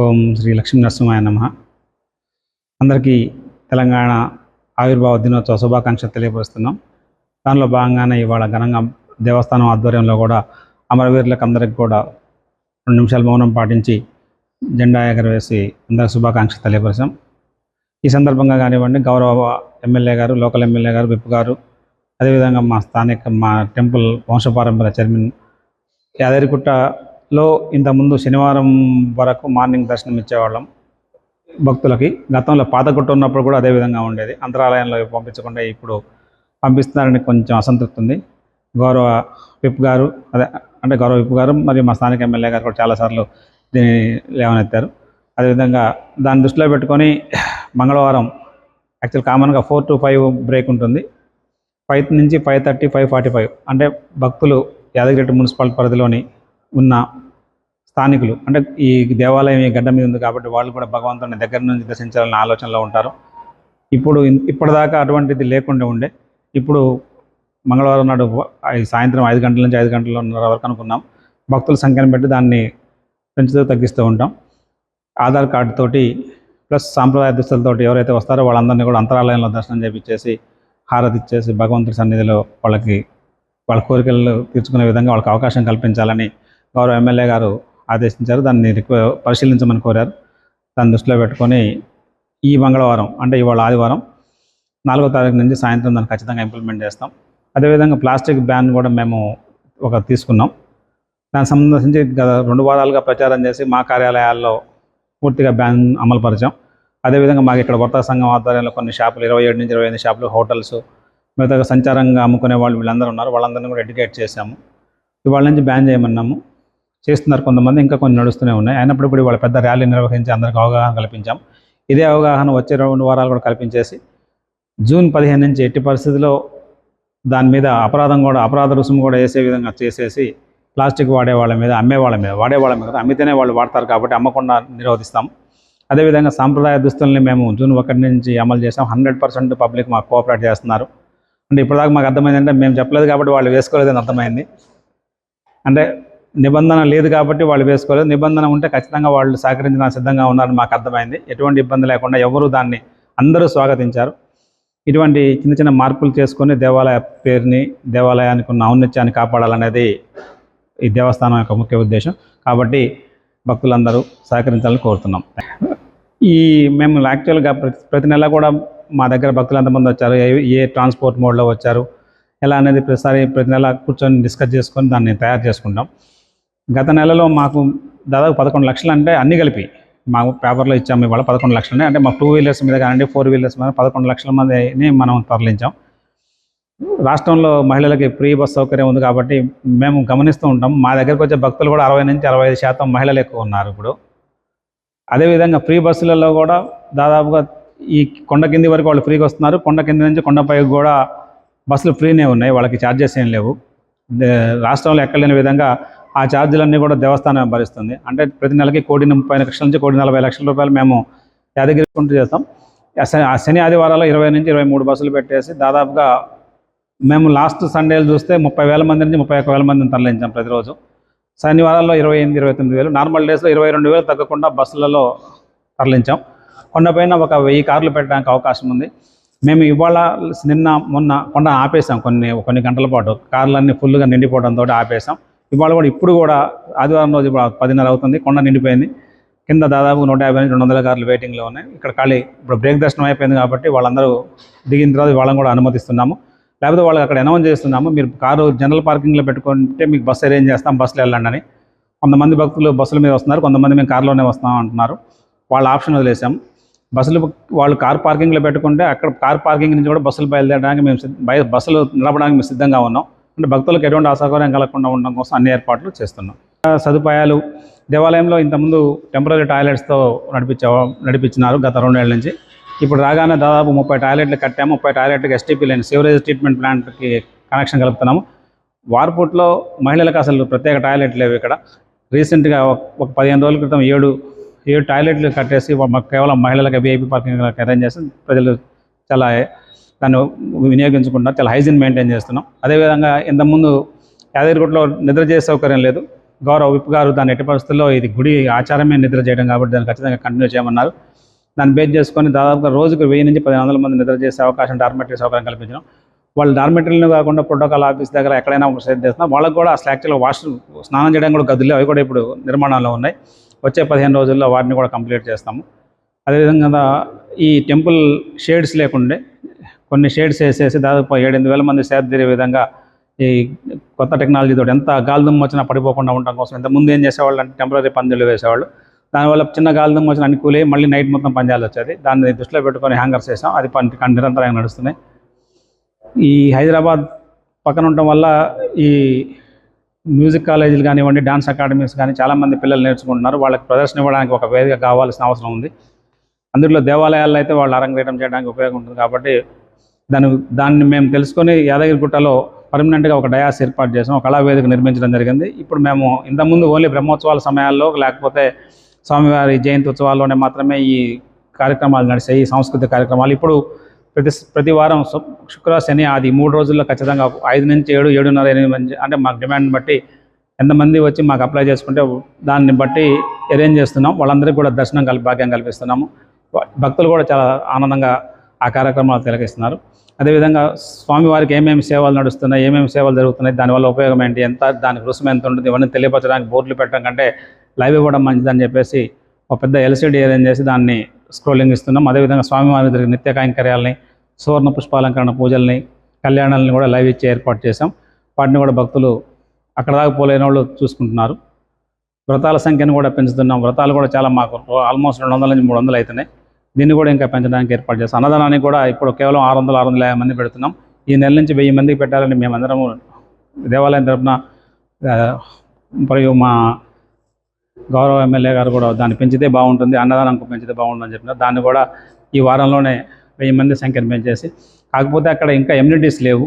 ఓం శ్రీ లక్ష్మీ నరసింహాయ నమ. అందరికీ తెలంగాణ ఆవిర్భావ దినోత్సవ శుభాకాంక్షలు తెలియపరుస్తున్నాం. దానిలో భాగంగానే ఇవాళ ఘనంగా దేవస్థానం ఆధ్వర్యంలో కూడా అమరవీరులకు అందరికి కూడా రెండు నిమిషాలు మౌనం పాటించి జెండా ఎగరవేసి అందరికి శుభాకాంక్షలు తెలియపరిచాం. ఈ సందర్భంగా కానివ్వండి గౌరవ ఎమ్మెల్యే గారు లోకల్ ఎమ్మెల్యే గారు విప్ గారు అదేవిధంగా మా స్థానిక మా టెంపుల్ వంశపారంపర్య చైర్మన్ లో ఇంతకుముందు శనివారం వరకు మార్నింగ్ దర్శనం ఇచ్చేవాళ్ళం భక్తులకి. గతంలో పాతగుట్ట ఉన్నప్పుడు కూడా అదే విధంగా ఉండేది. అంతరాలయంలో పంపించకుండా ఇప్పుడు పంపిస్తున్నారని కొంచెం అసంతృప్తి ఉంది. గౌరవ విప్ గారు అదే అంటే గౌరవ విప్ గారు మరియు మా స్థానిక ఎమ్మెల్యే గారు కూడా చాలాసార్లు దీన్ని లేవనెత్తారు. అదేవిధంగా దాన్ని దృష్టిలో పెట్టుకొని మంగళవారం యాక్చువల్ కామన్గా ఫోర్ టు ఫైవ్ బ్రేక్ ఉంటుంది. ఫైవ్ నుంచి five thirty five forty five అంటే భక్తులు యాదగిరి మున్సిపల్ పరిధిలోని ఉన్న స్థానికులు. అంటే ఈ దేవాలయం ఈ గడ్డ మీద ఉంది కాబట్టి వాళ్ళు కూడా భగవంతుని దగ్గర నుంచి దర్శించాలనే ఆలోచనలో ఉంటారు. ఇప్పుడు ఇప్పటిదాకా అటువంటిది లేకుండా ఉండే. ఇప్పుడు మంగళవారం నాడు సాయంత్రం ఐదు గంటల నుంచి ఐదు గంటలన్నర వరకు అనుకున్నాం. భక్తుల సంఖ్యను బట్టి దాన్ని పెంచుతూ తగ్గిస్తూ ఉంటాం. ఆధార్ కార్డు తోటి ప్లస్ సాంప్రదాయ దుస్తులతోటి ఎవరైతే వస్తారో వాళ్ళందరినీ కూడా అంతరాలయంలో దర్శనం చేపించేసి హారతి ఇచ్చేసి భగవంతుడి సన్నిధిలో వాళ్ళకి వాళ్ళ కోరికలు తీర్చుకునే విధంగా వాళ్ళకి అవకాశం కల్పించాలని గౌరవ ఎమ్మెల్యే గారు ఆదేశించారు. దాన్ని పరిశీలించమని కోరారు. దాన్ని దృష్టిలో పెట్టుకొని ఈ మంగళవారం అంటే ఇవాళ ఆదివారం నాలుగో తారీఖు నుంచి సాయంత్రం దాన్ని ఖచ్చితంగా ఇంప్లిమెంట్ చేస్తాం. అదేవిధంగా ప్లాస్టిక్ బ్యాన్ కూడా మేము ఒక తీసుకున్నాం. దానికి సంబంధించి గత రెండు వారాలుగా ప్రచారం చేసి మా కార్యాలయాల్లో పూర్తిగా బ్యాన్ అమలుపరిచాం. అదేవిధంగా మాకు ఇక్కడ వర్తక సంఘం ఆధ్వర్యంలో కొన్ని షాపులు ఇరవై ఏడు నుంచి ఇరవై ఎనిమిది షాపులు హోటల్స్ మిగతా సంచారంగా అమ్ముకునే వాళ్ళు వీళ్ళందరూ ఉన్నారు. వాళ్ళందరినీ కూడా ఎడ్యుకేట్ చేశాము. ఇవాళ నుంచి బ్యాన్ చేయమన్నాము. చేస్తున్నారు కొంతమంది ఇంకా కొన్ని నడుస్తూనే ఉన్నాయి. అయినప్పుడు కూడా వాళ్ళ పెద్ద ర్యాలీ నిర్వహించి అందరికి అవగాహన కల్పించాం. ఇదే అవగాహన వచ్చే రెండు వారాలు కూడా కల్పించేసి జూన్ పదిహేను నుంచి ఎట్టి పరిస్థితిలో దాని మీద అపరాధం కూడా అపరాధ రుసుము కూడా వేసే విధంగా చేసేసి ప్లాస్టిక్ వాడే వాళ్ళ మీద అమ్మే వాళ్ళ మీద వాడే వాళ్ళ మీద అమ్మితేనే వాళ్ళు వాడతారు కాబట్టి అమ్మకుండా నిరోధిస్తాం. అదేవిధంగా సాంప్రదాయ దుస్తుల్ని మేము జూన్ ఒకటి నుంచి అమలు చేసాం హండ్రెడ్ పర్సెంట్ పబ్లిక్ మాకు కోఆపరేట్ చేస్తున్నారు. అంటే ఇప్పటిదాకా మాకు అర్థమైందంటే మేము చెప్పలేదు కాబట్టి వాళ్ళు వేసుకోలేదని అర్థమైంది. అంటే నిబంధన లేదు కాబట్టి వాళ్ళు వేసుకోలేదు. నిబంధన ఉంటే ఖచ్చితంగా వాళ్ళు సహకరించడానికి సిద్ధంగా ఉన్నారని మాకు అర్థమైంది. ఎటువంటి ఇబ్బంది లేకుండా ఎవరు దాన్ని అందరూ స్వాగతించారు. ఇటువంటి చిన్న చిన్న మార్పులు చేసుకొని దేవాలయ పేరుని దేవాలయానికి ఉన్న ఔన్నత్యాన్ని కాపాడాలనేది ఈ దేవస్థానం యొక్క ముఖ్య ఉద్దేశం. కాబట్టి భక్తులందరూ సహకరించాలని కోరుతున్నాం. ఈ మేము యాక్చువల్గా ప్రతి ప్రతి నెల కూడా మా దగ్గర భక్తులు ఎంతమంది వచ్చారు? ఏ ఏ ట్రాన్స్పోర్ట్ మోడ్లో వచ్చారు? ఎలా అనేది ప్రతిసారి ప్రతి నెల కూర్చొని డిస్కస్ చేసుకొని దాన్ని తయారు చేసుకుంటాం. గత నెలలో మాకు దాదాపు పదకొండు లక్షలు అంటే అన్ని కలిపి మాకు పేపర్లో ఇచ్చాము ఇవాళ పదకొండు లక్షలు అంటే మాకు టూ వీలర్స్ మీద కానివ్వండి ఫోర్ వీలర్స్ మీద పదకొండు లక్షల మందిని మనం తరలించాం. రాష్ట్రంలో మహిళలకి ఫ్రీ బస్ సౌకర్యం ఉంది కాబట్టి మేము గమనిస్తూ ఉంటాం. మా దగ్గరకు వచ్చే భక్తులు కూడా అరవై నుంచి అరవై ఐదు శాతం మహిళలు ఎక్కువ ఉన్నారు ఇప్పుడు. అదేవిధంగా ఫ్రీ బస్సులలో కూడా దాదాపుగా ఈ కొండ కింది వరకు వాళ్ళు ఫ్రీగా వస్తున్నారు. కొండ కింది నుంచి కొండపై కూడా బస్సులు ఫ్రీనే ఉన్నాయి. వాళ్ళకి ఛార్జెస్ ఏం లేవు. రాష్ట్రంలో ఎక్కడ లేని విధంగా ఆ ఛార్జీలన్నీ కూడా దేవస్థానం భరిస్తుంది. అంటే ప్రతి నెలకి కోటి ముప్పై లక్షల నుంచి కోటి నలభై లక్షల రూపాయలు మేము యాదగిరి కొంటూ చేస్తాం. ఆ శని- ఆ శని ఆదివారాల్లో ఇరవై నుంచి ఇరవై మూడు బస్సులు పెట్టేసి దాదాపుగా మేము లాస్ట్ సండేలు చూస్తే ముప్పై వేల మంది నుంచి ముప్పై ఒక్క వేల మందిని తరలించాం ప్రతిరోజు. శనివారాల్లో ఇరవై ఎనిమిది ఇరవై తొమ్మిది వేలు నార్మల్ డేస్లో ఇరవై రెండు వేలు తగ్గకుండా బస్సులలో తరలించాం. కొండపైన ఒక వెయ్యి కార్లు పెట్టడానికి అవకాశం ఉంది. మేము ఇవాళ నిన్న మొన్న కొండ ఆపేసాం కొన్ని కొన్ని గంటల పాటు. కార్లన్నీ ఫుల్గా నిండిపోవడంతో ఆపేసాం ఇవాళ కూడా ఇప్పుడు కూడా ఆదివారం రోజు ఇప్పుడు పదిన్నర అవుతుంది. కొండ నిండిపోయింది. కింద దాదాపు నూట యాభై నుంచి రెండు వందల కార్లు వెయిటింగ్లో ఉన్నాయి. ఇక్కడ ఖాళీ ఇప్పుడు బ్రేక్ దర్శనం అయిపోయింది కాబట్టి వాళ్ళందరూ దిగిన తర్వాత వాళ్ళని కూడా అనుమతిస్తున్నాము. లేకపోతే వాళ్ళకి అక్కడ అనౌన్స్ చేస్తున్నాము. మీరు కారు జనరల్ పార్కింగ్లో పెట్టుకుంటే మీకు బస్సు అరేంజ్ చేస్తాం బస్సులు వెళ్ళండి అని కొంతమంది భక్తులు బస్సుల మీద వస్తున్నారు. కొంతమంది మేము కారులోనే వస్తాం అంటున్నారు. వాళ్ళ ఆప్షన్ వదిలేసాం. బస్సులు వాళ్ళు కార్ పార్కింగ్లో పెట్టుకుంటే అక్కడ కార్ పార్కింగ్ నుంచి కూడా బస్సులు బయలుదేరడానికి మేము సిద్ధ- బయ బస్సులు నిలబడానికి మేము సిద్ధంగా ఉన్నాం. అంటే భక్తులకు ఎటువంటి అసౌకర్యం కలగకుండా ఉండడం కోసం అన్ని ఏర్పాట్లు చేస్తున్నాం. సదుపాయాలు దేవాలయంలో ఇంతకుముందు టెంపరీ టాయిలెట్స్తో నడిపించే నడిపించినారు గత రెండేళ్ళ నుంచి. ఇప్పుడు రాగానే దాదాపు ముప్పై టాయిలెట్లు కట్టాము. ముప్పై టాయిలెట్లకు ఎస్టీపీ లేని సివరేజ్ ట్రీట్మెంట్ ప్లాంట్కి కనెక్షన్ కలుపుతున్నాము. వార్పుట్లో మహిళలకు అసలు ప్రత్యేక టాయిలెట్ లేవు ఇక్కడ. రీసెంట్గా ఒక పదిహేను రోజుల క్రితం ఏడు ఏడు టాయిలెట్లు కట్టేసి కేవలం మహిళలకు వీఐపీ పార్కింగ్ అరేంజ్ చేసి ప్రజలు చాలా దాన్ని వినియోగించకుండా చాలా హైజీన్ మెయింటైన్ చేస్తున్నాం. అదేవిధంగా ఇంతకుముందు యాదగిరిగుట్టలో నిద్ర చేసే సౌకర్యం లేదు. గౌరవ విప్ గారు దాని ఎట్టి పరిస్థితుల్లో ఇది గుడి ఆచారమే నిద్ర చేయడం కాబట్టి దాన్ని ఖచ్చితంగా కంటిన్యూ చేయమన్నారు. దాన్ని బేస్ చేసుకొని దాదాపుగా రోజుకు వెయ్యి నుంచి పదిహేను వందల మంది నిద్ర చేసే అవకాశం డార్మెటరీ సౌకర్యం కల్పించడం. వాళ్ళు డార్మెటరీలు కాకుండా ప్రోటోకాల్ ఆఫీస్ దగ్గర ఎక్కడైనా సెట్ చేస్తున్నా వాళ్ళకి కూడా అసలు యాక్చువల్గా వాష్ స్నానం చేయడం కూడా గదులు. అవి కూడా ఇప్పుడు నిర్మాణంలో ఉన్నాయి. వచ్చే పదిహేను రోజుల్లో వాటిని కూడా కంప్లీట్ చేస్తాము. అదేవిధంగా ఈ టెంపుల్ షేడ్స్ లేకుండే కొన్ని షేడ్స్ వేసేసి దాదాపు ఏడెనిమిది వేల మంది సేద తీరే విధంగా ఈ కొత్త టెక్నాలజీతో ఎంత గాలిదుమ్మ వచ్చినా పడిపోకుండా ఉండడం కోసం ఇంత ముందు ఏం చేసేవాళ్ళు అంటే టెంపరీ పందిళ్ళు వేసేవాళ్ళు. దానివల్ల చిన్న గాలిదుమ్మ వచ్చిన అన్ని కూలి మళ్ళీ నైట్ మొత్తం పనిచేయాలి వచ్చేది. దాన్ని దృష్టిలో పెట్టుకొని హ్యాంగర్స్ వేసాం. అది పని నిరంతరంగా నడుస్తున్నాయి. ఈ హైదరాబాద్ పక్కన ఉండటం వల్ల ఈ మ్యూజిక్ కాలేజీలు కానివ్వండి డాన్స్ అకాడమీస్ కానీ చాలామంది పిల్లలు నేర్చుకుంటున్నారు. వాళ్ళకి ప్రదర్శన ఇవ్వడానికి ఒక వేదిక కావాల్సిన అవసరం ఉంది. అందులో దేవాలయాల్లో అయితే వాళ్ళు అరంగేయడం చేయడానికి ఉపయోగం ఉంటుంది కాబట్టి దాని దాన్ని మేము తెలుసుకొని యాదగిరిగుట్టలో పర్మనెంట్గా ఒక డయాస్ ఏర్పాటు చేసాం. ఒక కళావేదిక నిర్మించడం జరిగింది. ఇప్పుడు మేము ఇంతకుముందు ఓన్లీ బ్రహ్మోత్సవాల సమయాల్లో లేకపోతే స్వామివారి జయంతి ఉత్సవాల్లోనే మాత్రమే ఈ కార్యక్రమాలు నడిచాయి ఈ సాంస్కృతిక కార్యక్రమాలు. ఇప్పుడు ప్రతి ప్రతి వారం శుక్రవారం శుక్ర శని ఆది మూడు రోజుల్లో ఖచ్చితంగా ఐదు నుంచి ఏడు ఏడున్నర ఎనిమిది మంది అంటే మాకు డిమాండ్ బట్టి ఎంతమంది వచ్చి మాకు అప్లై చేసుకుంటే దాన్ని బట్టి అరేంజ్ చేస్తున్నాం. వాళ్ళందరికీ కూడా దర్శనం కల్ భాగ్యం కల్పిస్తున్నాము. భక్తులు కూడా చాలా ఆనందంగా ఆ కార్యక్రమాలు తిలకిస్తున్నారు. అదేవిధంగా స్వామివారికి ఏమేమి సేవలు నడుస్తున్నాయి ఏమేమి సేవలు జరుగుతున్నాయి దానివల్ల ఉపయోగం ఏంటి ఎంత దానికి రుసుము ఎంత ఉంటుంది ఇవన్నీ తెలియపరచడానికి బోర్డులు పెట్టడం కంటే లైవ్ ఇవ్వడం మంచిదని చెప్పేసి ఒక పెద్ద ఎల్సీడీ అరేంజ్ చేసి దాన్ని స్క్రోలింగ్ ఇస్తున్నాం. అదేవిధంగా స్వామివారి జరిగిన నిత్య కైంకర్యాలని సువర్ణ పుష్పాలంకరణ పూజల్ని కళ్యాణాలని కూడా లైవ్ ఇచ్చి ఏర్పాటు చేసాం వాటిని కూడా భక్తులు అక్కడ దాకా పోలేని వాళ్ళు చూసుకుంటున్నారు. వ్రతాల సంఖ్యను కూడా పెంచుతున్నాం. వ్రతాలు కూడా చాలా మాకు ఆల్మోస్ట్ రెండు వందల నుంచి మూడు వందలు అవుతున్నాయి. దీన్ని కూడా ఇంకా పెంచడానికి ఏర్పాటు చేస్తాం. అన్నదానానికి కూడా ఇప్పుడు కేవలం ఆరు వందల ఆరు వందల యాభై మంది పెడుతున్నాం. ఈ నెల నుంచి వెయ్యి మందికి పెట్టాలని మేమందరము దేవాలయం తరఫున మరియు మా గౌరవ ఎమ్మెల్యే గారు కూడా దాన్ని పెంచితే బాగుంటుంది అన్నదానం పెంచితే బాగుంటుందని చెప్పినారు. దాన్ని కూడా ఈ వారంలోనే వెయ్యి మంది సంఖ్యను పెంచేసి కాకపోతే అక్కడ ఇంకా ఎమ్యూనిటీస్ లేవు.